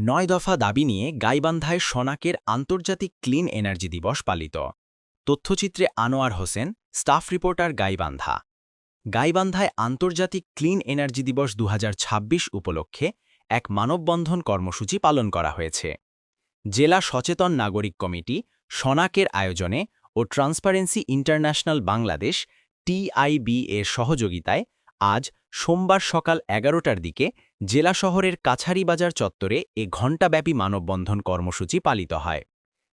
নয় দফা দাবি নিয়ে গাইবান্ধায় সনাকের আন্তর্জাতিক ক্লিন এনার্জি দিবস পালিত। তথ্যচিত্রে আনোয়ার হোসেন, স্টাফ রিপোর্টার গাইবান্ধা। গাইবান্ধায় আন্তর্জাতিক ক্লিন এনার্জি দিবস দু হাজার ছাব্বিশ উপলক্ষে এক মানববন্ধন কর্মসূচি পালন করা হয়েছে। জেলা সচেতন নাগরিক কমিটি সনাকের আয়োজনে ও ট্রান্সপারেন্সি ইন্টারন্যাশনাল বাংলাদেশ টিআইবি এর সহযোগিতায় আজ সোমবার সকাল এগারোটার দিকে জেলা শহরের কাছারিবাজার চত্বরে এ ঘণ্টাব্যাপী মানববন্ধন কর্মসূচি পালিত হয়।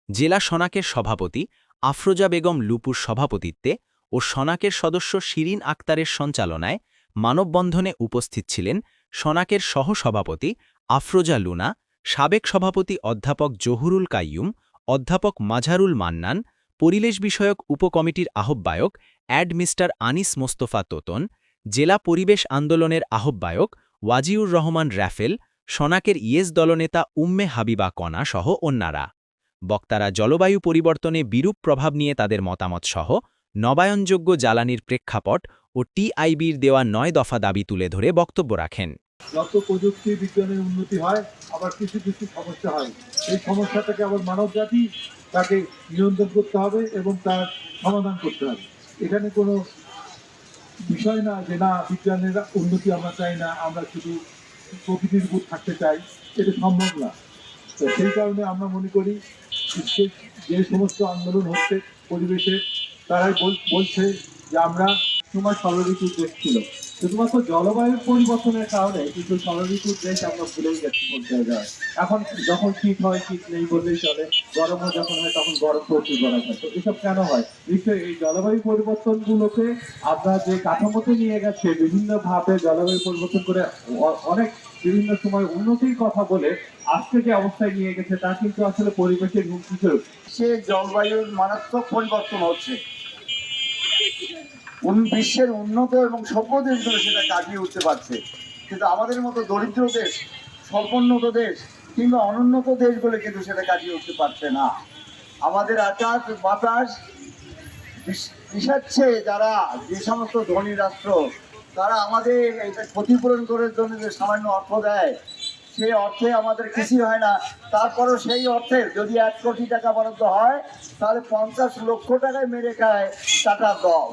জেলা সনাকের সভাপতি আফরোজা বেগম লুপুর সভাপতিত্বে ও সনাকের সদস্য শিরিন আক্তারের সঞ্চালনায় মানববন্ধনে উপস্থিত ছিলেন সনাকের সহসভাপতি আফরোজা লুনা, সাবেক সভাপতি অধ্যাপক জহুরুল কাইয়ুম, অধ্যাপক মাঝারুল মান্নান, পরিবেশ বিষয়ক উপকমিটির আহ্বায়ক অ্যাড মিস্টার আনিস মোস্তফা তোতন জেলা পরিবেশ আন্দোলনের আহ্বায়ক ওয়াজিউর রহমান রাফেল সনাকের ইয়েস দলনেতা উম্মে হাবিবা কণা সহ অন্যারা। বক্তারা জলবায়ু পরিবর্তনে বিরূপ প্রভাব নিয়ে তাদের মতামত সহ নবায়নযোগ্য জ্বালানির প্রেক্ষাপট ও টিআইবির দেওয়া নয় দফা দাবি তুলে ধরে বক্তব্য রাখেন। যত প্রযুক্তি বিজ্ঞানের উন্নতি হয়, আবার কিছু কিছু সমস্যা হয়। এই সমস্যাটাকে আবার মানব জাতি তাকে নিয়ন্ত্রণ করতে হবে এবং তার সমাধান করতে হবে। এখানে কোনো বিষয় না যে না, বিজ্ঞানের উন্নতি আমরা চাই না, আমরা শুধু প্রকৃতির উপর থাকতে চাই, এটা সম্ভব না। তো সেই কারণে আমরা মনে করি বিশ্বের যে সমস্ত আন্দোলন হচ্ছে পরিবেশে, তারাই বল- বলছে যে আমরা সময় ষড়ঋতুর দেশ ছিল শুধুমাত্র জলবায়ুর পরিবর্তনের কারণে কিন্তু ষড়ঋতুর দেশ আমরা ভুলেই গেছি বলতে যায় এখন যখন শীত হয়, শীত নেই বললেই চলে গরমও যখন হয় তখন গরম প্রচুর গরম হয়। তো এসব কেন হয়? নিশ্চয়ই এই জলবায়ু পরিবর্তনগুলোকে আমরা যে কাঠামোতে নিয়ে গেছে বিভিন্ন ভাবে জলবায়ু পরিবর্তন করে অনেক বিভিন্ন সময় উন্নতির কথা বলে আজকে যে অবস্থায় নিয়ে গেছে তা কিন্তু আসলে পরিবেশের হুমকি স্বরূপ। সে জলবায়ুর মারাত্মক পরিবর্তন হচ্ছে। বিশ্বের উন্নত এবং সভ্য দেশগুলো সেটা কাটিয়ে উঠতে পারছে। কিন্তু আমাদের মতো দরিদ্র দেশ, স্বল্পোন্নত দেশ কিংবা অনুন্নত দেশগুলো কিন্তু সেটা কাটিয়ে উঠতে পারছে না। আমাদের আকাশ, বাতাস বিষাচ্ছে, যারা যে সমস্ত ধনী রাষ্ট্র, তারা আমাদের এটা ক্ষতিপূরণ করার জন্য যে সামান্য অর্থ দেয়, সেই অর্থে আমাদের কিছুই হয় না। তারপরও সেই অর্থে যদি এক কোটি টাকা বরাদ্দ হয়, তাহলে পঞ্চাশ লক্ষ টাকায় মেরে খায় টাটার দল।